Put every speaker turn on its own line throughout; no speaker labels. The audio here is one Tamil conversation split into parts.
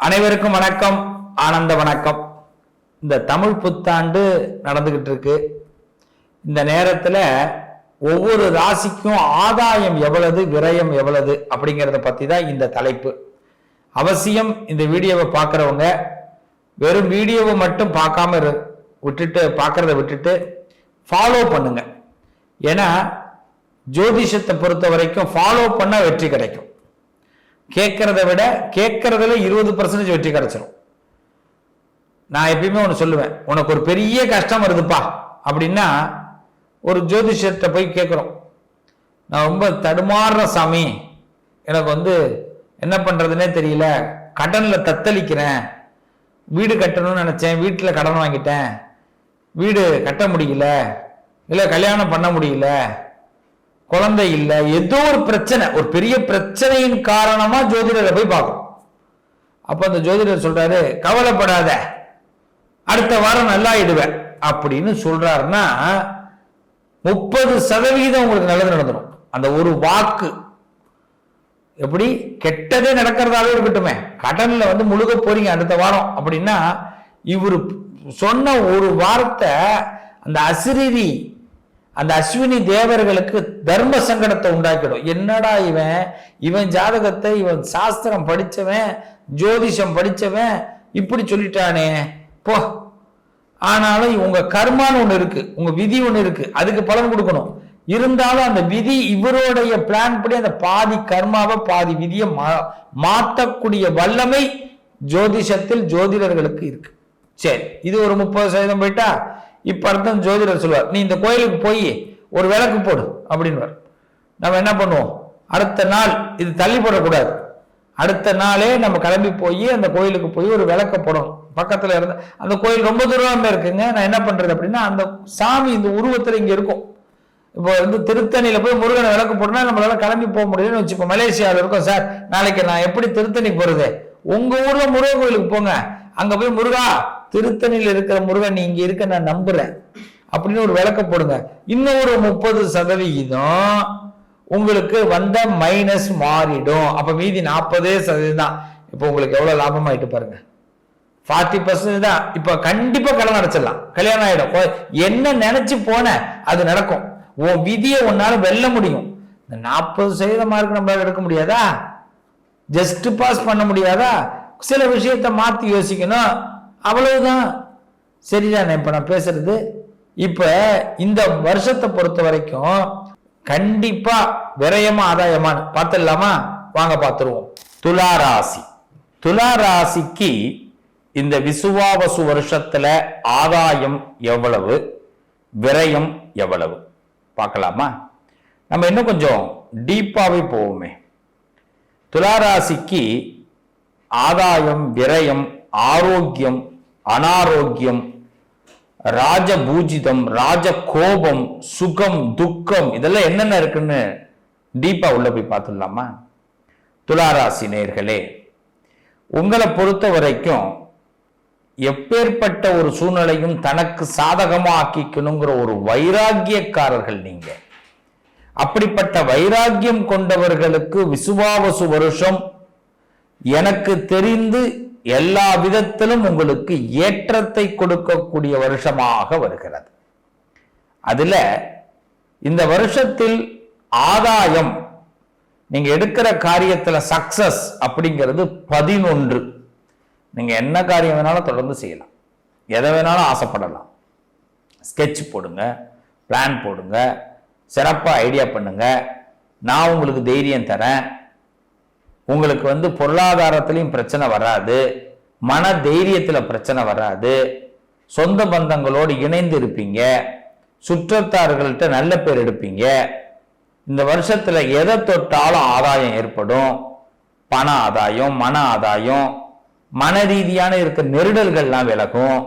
அனைவருக்கும் வணக்கம் ஆனந்த வணக்கம். இந்த தமிழ் புத்தாண்டு நடந்துகிட்டு இருக்கு. இந்த நேரத்துல ஒவ்வொரு ராசிக்கும் ஆதாயம் எவ்வளவு விரயம் எவ்வளவு அப்படிங்கிறத பத்தி தான் இந்த தலைப்பு. அவசியம் இந்த வீடியோவை பார்க்குறவங்க வெறும் வீடியோவை மட்டும் பார்க்காம இரு- விட்டுட்டு பார்க்கறத விட்டுட்டு ஃபாலோ பண்ணுங்க. ஏன்னா ஜோதிஷத்தை பொறுத்த வரைக்கும் ஃபாலோ பண்ணா வெற்றி கிடைக்கும். கேட்கறத விட கேட்கறதுல இருபது பர்சன்டேஜ் வெற்றி கிடைச்சிரும். நான் எப்பயுமே ஒன்று சொல்லுவேன் உனக்கு ஒரு பெரிய கஷ்டம் வருதுப்பா அப்படின்னா ஒரு ஜோதிஷத்தை போய் கேட்குறோம். நான் ரொம்ப தடுமாறுற சாமி எனக்கு வந்து என்ன பண்ணுறதுனே தெரியல கடனில் தத்தளிக்கிறேன் வீடு கட்டணும்னு நினச்சேன் வீட்டில் கடன் வாங்கிட்டேன் வீடு கட்ட முடியல இல்லை கல்யாணம் பண்ண முடியல குழந்தை இல்லை ஏதோ ஒரு பிரச்சனை ஒரு பெரிய பிரச்சனையின் காரணமா ஜோதிடரை போய் பார்க்கும் அப்ப அந்த ஜோதிடர் சொல்றாரு கவலைப்படாத அடுத்த வாரம் நல்லா இடுவேன் அப்படின்னு சொல்றாருன்னா முப்பது சதவிகிதம் உங்களுக்கு நல்லது நடந்துடும் அந்த ஒரு வாக்கு. எப்படி? கெட்டதே நடக்கிறதாவே இருக்கட்டுமே. கடன்ல வந்து முழுக போறீங்க அடுத்த வாரம் அப்படின்னா இவர் சொன்ன ஒரு வார்த்தை அந்த அசிரிதி அந்த அஸ்வினி தேவர்களுக்கு தர்ம சங்கடத்தை உண்டாக்கிடும். என்னடா இவன்? இவன் ஜாதகத்தை இவன் சாஸ்திரம் படித்தவன் ஜோதிஷம் படித்தவன் இப்படி சொல்லிட்டானே. போ. ஆனாலும் உங்க கர்மான்னு ஒன்று இருக்கு உங்க விதி ஒன்று இருக்கு அதுக்கு பலன் கொடுக்கணும். இருந்தாலும் அந்த விதி இவருடைய பிளான் படி அந்த பாதி கர்மாவை பாதி விதியை மா- மாற்றக்கூடிய வல்லமை ஜோதிஷத்தில் ஜோதிடர்களுக்கு இருக்கு. சரி இது ஒரு முப்பது சதவீதம் போயிட்டா? இப்ப அர்த்தம் ஜோதிடர் சொல்லுவார் நீ இந்த கோயிலுக்கு போய் ஒரு விளக்கு போடு அப்படின்னுவார். நம்ம என்ன பண்ணுவோம்? அடுத்த நாள் இது தள்ளி போடக்கூடாது. அடுத்த நாளே நம்ம கிளம்பி போய் அந்த கோயிலுக்கு போய் ஒரு விளக்க போடணும். பக்கத்துல இருந்த அந்த கோயில் ரொம்ப தூரமாக இருக்குங்க. நான் என்ன பண்றது அப்படின்னா அந்த சாமி இந்த உருவத்துல இங்க இருக்கும். இப்போ வந்து திருத்தணியில போய் முருகனை விளக்கு போட்டோம்னா நம்மளால கிளம்பி போக முடியும்னு வச்சுப்போம் மலேசியாவில் இருக்கோம். சார் நாளைக்கு நான் எப்படி திருத்தணி போறது? உங்க ஊர்ல முருகன் கோயிலுக்கு போங்க. அங்க போய் முருகா திருத்தணியில் இருக்கிற முருகன் நீ இங்க இருக்க நான் நம்புறேன். அப்படின்னு ஒரு விளக்க போடுங்க. இன்னும் ஒரு முப்பது சதவிகிதம் உங்களுக்கு வந்த மைனஸ் மாறிடும். அப்ப மீதி நாற்பதே சதவீதம் தான். இப்போ உங்களுக்கு எவ்வளவு லாபமாயிட்டு பாருங்க. ஃபார்ட்டி பர்சன்ட் தான். இப்ப கண்டிப்பா கடன் அடைச்சிடலாம். கல்யாணம் ஆயிடும். என்ன நினைச்சு போன அது நடக்கும். உன் விதியை உன்னால வெல்ல முடியும். இந்த நாற்பது சதவீத மார்க் நம்மளால எடுக்க முடியாதா? ஜஸ்ட் பாஸ் பண்ண முடியாதா? சில விஷயத்த மாத்தி யோசிக்கணும். அவ்வளவுதான். சரிதானே இப்போ நான் பேசுறது? இப்போ இந்த வருஷத்தை பொறுத்த வரைக்கும் கண்டிப்பா விரயமா ஆதாயமான்னு பார்த்துடலாமா? வாங்க பார்த்துருவோம். துலா ராசி துலா ராசிக்கு இந்த விசுவாவசு வருஷத்துல ஆதாயம் எவ்வளவு? விரயம் எவ்வளவு? பார்க்கலாமா? நம்ம இன்னும் கொஞ்சம் டீப்பாகவே போவோமே. துளாராசிக்கு ஆதாயம் விரயம் ஆரோக்கியம் அனாரோக்கியம் ராஜபூஜிதம் ராஜ கோபம் சுகம் துக்கம் இதெல்லாம் என்னென்ன இருக்குன்னு டீப்பா உள்ள போய் பார்த்துடலாமா? துளாராசி நேர்களே உங்களை பொறுத்த வரைக்கும் எப்பேற்பட்ட ஒரு சூழ்நிலையும் தனக்கு சாதகமா ஆக்கிக்கணுங்கிற ஒரு வைராக்கியக்காரர்கள் நீங்க. அப்படிப்பட்ட வைராக்கியம் கொண்டவர்களுக்கு விசுவாவசு வருஷம் எனக்கு தெரிந்து எல்லா விதத்திலும் உங்களுக்கு ஏற்றத்தை கொடுக்கக்கூடிய வருஷமாக வருகிறது. அதுல இந்த வருஷத்தில் ஆதாயம் நீங்க எடுக்கிற காரியத்துல சக்சஸ் அப்படிங்கிறது பதினொன்று. நீங்க என்ன காரியம் வேணாலும் தொடர்ந்து செய்யலாம். எதை வேணாலும் ஆசைப்படலாம். ஸ்கெட்ச் போடுங்க பிளான் போடுங்க சிறப்பாக ஐடியா பண்ணுங்க. நான் உங்களுக்கு தைரியம் தரேன். உங்களுக்கு வந்து பொருளாதாரத்திலையும் பிரச்சனை வராது மன தைரியத்தில் பிரச்சனை வராது சொந்த பந்தங்களோடு இணைந்து இருப்பீங்க சுற்றத்தார்கள்ட்ட நல்ல பேர் எடுப்பீங்க இந்த வருஷத்தில் எதை தொட்டாலும் ஆதாயம் ஏற்படும் பண ஆதாயம் மன ஆதாயம் மன ரீதியான இருக்க நெருடல்கள்லாம் விலகும்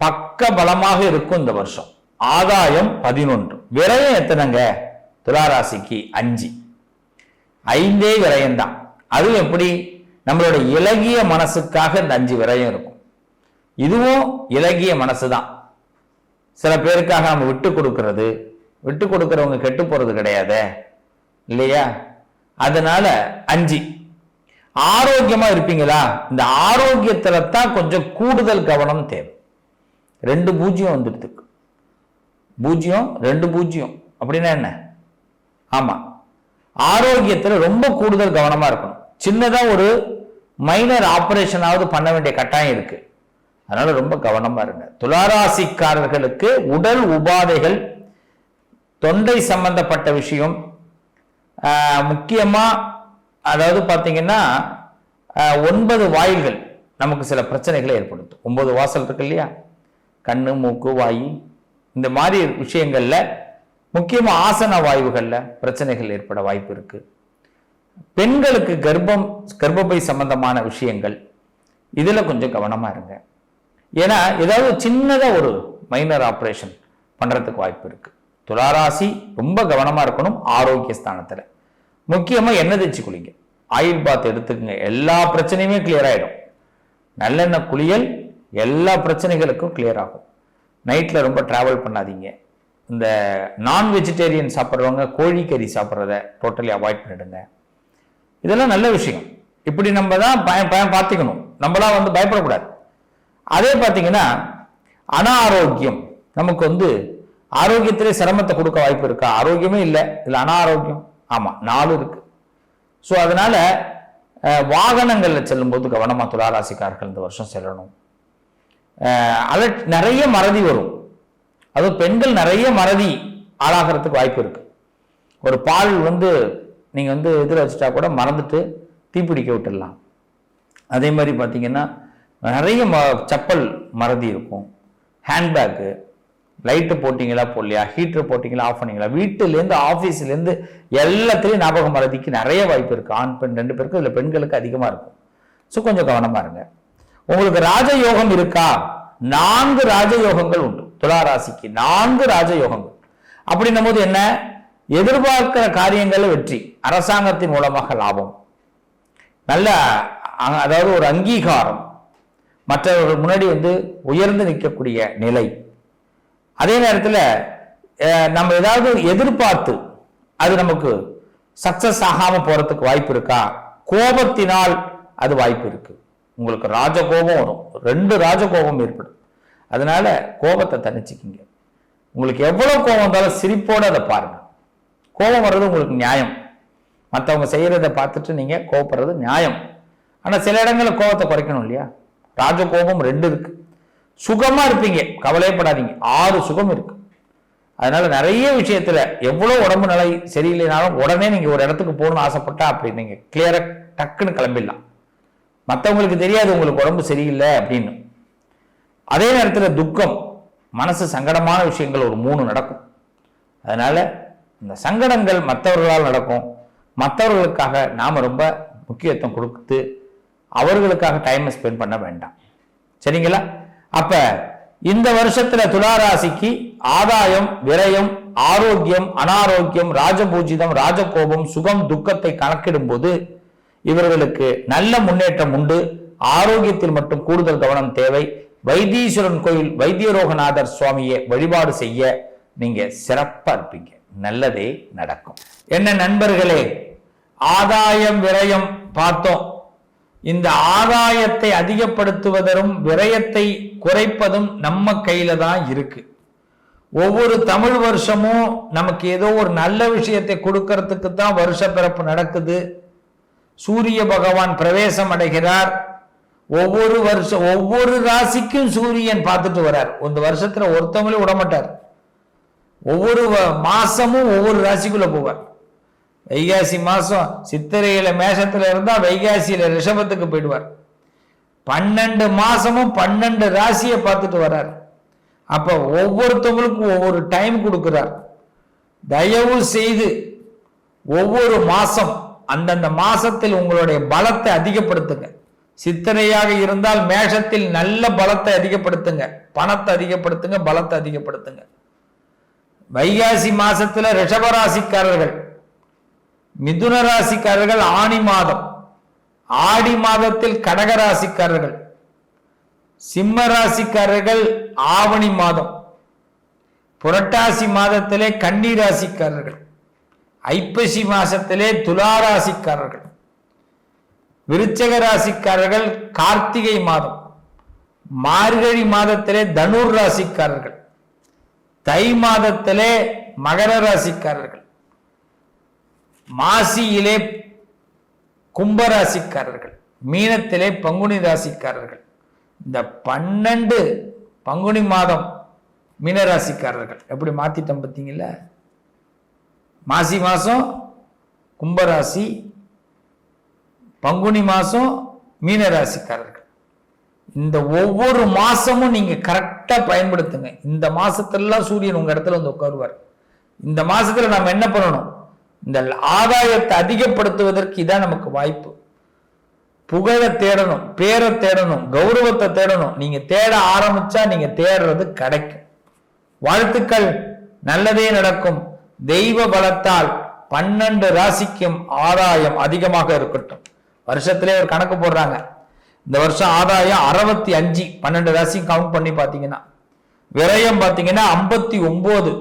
பக்க பலமாக இருக்கும் இந்த வருஷம். ஆதாயம் பதினொன்று. விரயம் எத்தனைங்க? துளாராசிக்கு அஞ்சு. ஐந்தே விரயம்தான். அதுவும் எப்படி? நம்மளோட இலகிய மனசுக்காக இந்த அஞ்சு விரயம் இருக்கும். இதுவும் இலகிய மனசு தான் சில பேருக்காக நம்ம விட்டு கொடுக்கறது. விட்டு கொடுக்கறவங்க கெட்டு போறது கிடையாதே. இல்லையா? அதனால அஞ்சு. ஆரோக்கியமா இருப்பீங்களா? இந்த ஆரோக்கியத்துல தான் கொஞ்சம் கூடுதல் கவனம் தேவை. ரெண்டு பூஜ்ஜியம் வந்துடுது. பூஜ்ஜியம் ரெண்டு பூஜ்ஜியம். அப்படின்னா என்ன? ஆமா. ஆரோக்கியத்தில் ரொம்ப கூடுதல் கவனமாக இருக்கணும். சின்னதாக ஒரு மைனர் ஆப்ரேஷனாவது பண்ண வேண்டிய கட்டாயம் இருக்கு. அதனால ரொம்ப கவனமா இருங்க. துளாராசிக்காரர்களுக்கு உடல் உபாதைகள் தொண்டை சம்பந்தப்பட்ட விஷயம் முக்கியமாக முக்கியமா அதாவது பார்த்தீங்கன்னா ஒன்பது வாயில்கள் நமக்கு சில பிரச்சனைகளை ஏற்படுத்தும். ஒன்பது வாசல் இருக்கு இல்லையா? கண்ணு மூக்கு வாய். இந்த மாதிரி விஷயங்களில் முக்கியமாக ஆசன வாயுகளில் பிரச்சனைகள் ஏற்பட வாய்ப்பு இருக்கு. பெண்களுக்கு கர்ப்பம் கர்ப்பப்பை சம்பந்தமான விஷயங்கள் இதில் கொஞ்சம் கவனமாக இருங்க. ஏன்னா ஏதாவது சின்னதாக ஒரு மைனர் ஆப்ரேஷன் பண்ணுறதுக்கு வாய்ப்பு இருக்குது துளாராசி ரொம்ப கவனமாக இருக்கணும் ஆரோக்கிய ஸ்தானத்தில் முக்கியமாக எண்ணெய் தேய்ச்சி குளிங்க. ஆயில் பாத் எடுத்துக்கங்க. எல்லா பிரச்சனையுமே கிளியர் ஆகிடும் நல்லெண்ணெய் குளியல் எல்லா பிரச்சனைகளுக்கும் கிளியர் ஆகும். நைட்டில் ரொம்ப ட்ராவல் பண்ணாதீங்க. இந்த நான் வெஜிடேரியன் சாப்பிட்றவங்க கோழிக்கறி சாப்பிட்றத டோட்டலி அவாய்ட் பண்ணிடுங்க. இதெல்லாம் நல்ல விஷயம். இப்படி நம்ம தான் பய பயம் பார்த்துக்கணும். நம்மளாம் வந்து பயப்படக்கூடாது. அதே பார்த்தீங்கன்னா அனாரோக்கியம். நமக்கு வந்து ஆரோக்கியத்திலே சிரமத்தை கொடுக்க வாய்ப்பு இருக்கா? ஆரோக்கியமே இல்லை. இதில் அனாரோக்கியம். ஆமாம் நாலு இருக்கு. ஸோ அதனால வாகனங்களில் செல்லும்போது கவனமாக துளாராசிக்காரர்கள் இந்த வருஷம் செல்லணும். அஹ், நிறைய மறதி வரும். அதுவும் பெண்கள் நிறைய மறதி ஆளாகிறதுக்கு வாய்ப்பு இருக்கு. ஒரு பால் வந்து நீங்கள் வந்து இதில் வச்சுட்டா கூட மறந்துட்டு தீப்பிடிக்க விட்டுடலாம். அதே மாதிரி பார்த்தீங்கன்னா நிறைய ம செப்பல் மறதி இருக்கும். ஹேண்ட்பேக்கு லைட்டு போட்டிங்களா போடலையா? ஹீட்டர் போட்டிங்களா ஆஃப் பண்ணிங்களா? வீட்டிலேருந்து ஆஃபீஸ்லேருந்து எல்லாத்துலேயும் ஞாபகம் மறதிக்கு நிறைய வாய்ப்பு இருக்குது ஆண் பெண் ரெண்டு பேருக்கு இதில் பெண்களுக்கு அதிகமாக இருக்கும். ஸோ கொஞ்சம் கவனமாக இருங்க. உங்களுக்கு ராஜயோகம் இருக்கா? நான்கு ராஜயோகங்கள் உண்டு. துலா ராசிக்கு நான்கு ராஜயோகங்கள். அப்படின்னும் போது என்ன? எதிர்பார்க்கிற காரியங்களில் வெற்றி அரசாங்கத்தின் மூலமாக லாபம். நல்ல அதாவது ஒரு அங்கீகாரம். மற்றவர்கள் முன்னாடி வந்து உயர்ந்து நிற்கக்கூடிய நிலை. அதே நேரத்தில் நம்ம ஏதாவது எதிர்பார்த்து அது நமக்கு சக்சஸ் ஆகாமல் போகிறதுக்கு வாய்ப்பு இருக்கா? கோபத்தினால் அது வாய்ப்பு இருக்குது உங்களுக்கு ராஜகோபம் வரும். ரெண்டு ராஜகோபம் ஏற்படும். அதனால கோபத்தை தனிச்சுக்கிங்க உங்களுக்கு எவ்வளோ கோபம் வந்தாலும் சிரிப்போட அதை பாருங்கள் கோபம் வர்றது உங்களுக்கு நியாயம். மற்றவங்க செய்கிறத பார்த்துட்டு நீங்கள் கோபப்படுறது நியாயம். ஆனால் சில இடங்களில் கோபத்தை குறைக்கணும் இல்லையா? ராஜகோபம் ரெண்டு இருக்கு. சுகமாக இருப்பீங்க. கவலையப்படாதீங்க. ஆறு சுகம் இருக்கு. அதனால நிறைய விஷயத்தில் எவ்வளோ உடம்பு நிலை சரியில்லைனாலும் உடனே நீங்கள் ஒரு இடத்துக்கு போகணும்னு ஆசைப்பட்டா அப்படி நீங்கள் கிளியராக டக்குன்னு கிளம்பிடலாம். மற்றவங்களுக்கு தெரியாது உங்களுக்கு உடம்பு சரியில்லை அப்படின்னு. அதே நேரத்தில் துக்கம் மனசு சங்கடமான விஷயங்கள் ஒரு மூணு நடக்கும். அதனால் இந்த சங்கடங்கள் மற்றவர்களால் நடக்கும். மற்றவர்களுக்காக நாம் ரொம்ப முக்கியத்துவம் கொடுத்து அவர்களுக்காக டைமை ஸ்பெண்ட் பண்ண வேண்டாம். சரிங்களா? அப்போ இந்த வருஷத்துல துளாராசிக்கு ஆதாயம் விரயம் ஆரோக்கியம் அனாரோக்கியம் ராஜபூஜிதம் ராஜகோபம் சுகம் துக்கத்தை கணக்கிடும் போது இவர்களுக்கு நல்ல முன்னேற்றம் உண்டு. ஆரோக்கியத்தில் மட்டும் கூடுதல் கவனம் தேவை. வைத்தீஸ்வரன் கோயில் வைத்தியரோகநாதர் சுவாமியை வழிபாடு செய்ய நீங்க சிறப்பா இருப்பீங்க. நல்லதே நடக்கும். என்ன நண்பர்களே ஆதாயம் விரயம் பார்த்தோம். இந்த ஆதாயத்தை அதிகப்படுத்துவதும் விரயத்தை குறைப்பதும் நம்ம கையில தான் இருக்கு. ஒவ்வொரு தமிழ் வருஷமும் நமக்கு ஏதோ ஒரு நல்ல விஷயத்தை கொடுக்கறதுக்கு தான் வருஷ பிறப்பு நடக்குது. சூரிய பகவான் பிரவேசம் அடைகிறார். ஒவ்வொரு வருஷம் ஒவ்வொரு ராசிக்கும் சூரியன் பார்த்துட்டு வரார் இந்த வருஷத்துல ஒருத்தவங்களே விடமாட்டார். ஒவ்வொரு வ- மாசமும் ஒவ்வொரு ராசிக்குள்ள போவார். வைகாசி மாசம் சித்திரையில மேஷத்துல இருந்தா வைகாசியில ரிஷபத்துக்கு போயிடுவார். பன்னெண்டு மாசமும் பன்னெண்டு ராசியை பார்த்துட்டு வர்றார். அப்ப ஒவ்வொருத்தவங்களுக்கும் ஒவ்வொரு டைம் கொடுக்கிறார். தயவு செய்து ஒவ்வொரு மாசம் அந்தந்த மாசத்தில் உங்களுடைய பலத்தை அதிகப்படுத்துங்க. சித்திரையாக இருந்தால் மேஷத்தில் நல்ல பலத்தை அதிகப்படுத்துங்க. பணத்தை அதிகப்படுத்துங்க பலத்தை அதிகப்படுத்துங்க. வைகாசி மாசத்துல ரிஷபராசிக்காரர்கள் மிதுன ராசிக்காரர்கள் ஆணி மாதம். ஆடி மாதத்தில் கடக ராசிக்காரர்கள் சிம்ம ராசிக்காரர்கள் ஆவணி மாதம். புரட்டாசி மாதத்திலே கன்னி ராசிக்காரர்கள். ஐப்பசி மாசத்திலே துலா ராசிக்காரர்கள் விருச்சக ராசிக்காரர்கள் கார்த்திகை மாதம். மார்கழி மாதத்திலே தனுர் ராசிக்காரர்கள். தை மாதத்திலே மகர ராசிக்காரர்கள். மாசியிலே கும்பராசிக்காரர்கள் மீனத்திலே பங்குனி ராசிக்காரர்கள். இந்த பன்னெண்டு பங்குனி மாதம் மீனராசிக்காரர்கள் எப்படி மாத்திட்டோம் பார்த்தீங்களா மாசி மாதம் கும்பராசி பங்குனி மாதம் மீனராசிக்காரர்கள். இந்த ஒவ்வொரு மாதமும் நீங்கள் கரெக்டாக பயன்படுத்துங்க. இந்த மாதத்துலலாம் சூரியன் உங்கள் இடத்துல வந்து உட்காருவார். இந்த மாதத்தில் நம்ம என்ன பண்ணணும்? இந்த ஆதாயத்தை அதிகப்படுத்துவதற்கு இதான் நமக்கு வாய்ப்பு. புகழை தேடணும் பேரை தேடணும் கௌரவத்தை தேடணும். நீங்கள் தேட ஆரம்பிச்சா நீங்கள் தேடுறது கிடைக்கும். வாழ்த்துக்கள். நல்லதே நடக்கும். தெய்வ பலத்தால் பன்னெண்டு ராசிக்கும் ஆதாயம் அதிகமாக இருக்கட்டும். வருஷத்திலே ஒரு கணக்கு போடுறாங்க. இந்த வருஷம் ஆதாயம் அறுபத்தி அஞ்சு பன்னெண்டு ராசி கவுண்ட் பண்ணி பார்த்தீங்கன்னா. விரயம் பார்த்தீங்கன்னா ஐம்பத்தி ஒன்பது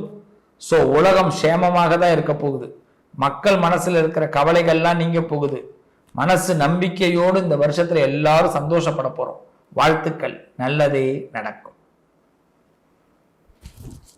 ஸோ உலகம் சேமமாக தான் இருக்க போகுது. மக்கள் மனசில் இருக்கிற கவலைகள்லாம் நீங்க போகுது. மனசு நம்பிக்கையோடு இந்த வருஷத்துல எல்லாரும் சந்தோஷப்பட போறோம். வாழ்த்துக்கள். நல்லதே நடக்கும்.